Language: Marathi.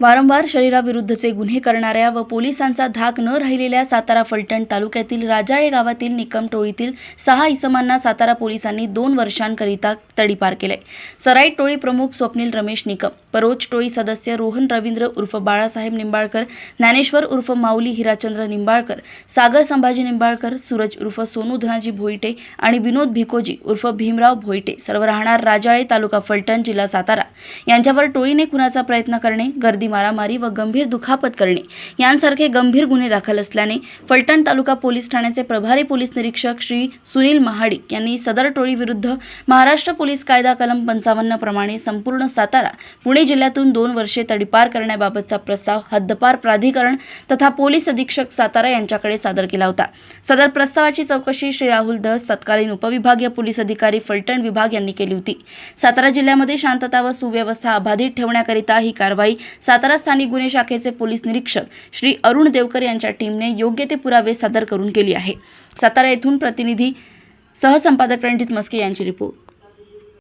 वारंवार शरीराविरुद्धचे गुन्हे करणाऱ्या व पोलिसांचा धाक न राहिलेल्या सातारा फलटण तालुक्यातील राजाळे गावातील निकम टोळीतील सहा इसमांना सातारा पोलिसांनी दोन वर्षांकरिता तडीपार केले. सराईट टोळी प्रमुख स्वप्नील रमेश निकम परोच टोळी सदस्य रोहन रवींद्र उर्फ बाळासाहेब निंबाळकर ज्ञानेश्वर उर्फ माऊली हिराचंद्र निंबाळकर सागर संभाजी निंबाळकर सूरज उर्फ सोनू धनाजी भोईटे आणि विनोद भिकोजी उर्फ भीमराव भोईटे सर्व राहणार राजाळे तालुका फलटण जिल्हा सातारा. यांच्यावर टोळीने खुनाचा प्रयत्न करणे गर्दी मारामारी व गंभीर दुखापत करणे. यांसारखे गंभीर गुन्हे दाखल असल्याने फलटण तालुका पोलीस ठाण्याचे प्रभारी पोलीस निरीक्षक श्री सुनील महाडिक यांनी सदर टोळीविरुद्ध महाराष्ट्र पोलीस कायदा कलम पंचावन्न प्रमाणे संपूर्ण सातारा पुणे जिल्ह्यातून दोन वर्षे तडीपार करण्याबाबतचा प्रस्ताव हद्दपार प्राधिकरण तथा पोलीस अधीक्षक सातारा यांच्याकडे सादर केला होता. सदर प्रस्तावाची चौकशी श्री राहुल धस तत्कालीन उपविभागीय पोलीस अधिकारी फलटण विभाग यांनी केली होती. सातारा जिल्ह्यामध्ये शांतता व सुव्यवस्था अबाधित ठेवण्याकरिता ही कारवाई सातारा स्थानिक गुन्हे शाखेचे पोलीस निरीक्षक श्री अरुण देवकर यांच्या टीमने योग्य ते पुरावे सादर करून केली आहे. सातारा येथून प्रतिनिधी सहसंपादक रणजित मस्के यांची रिपोर्ट.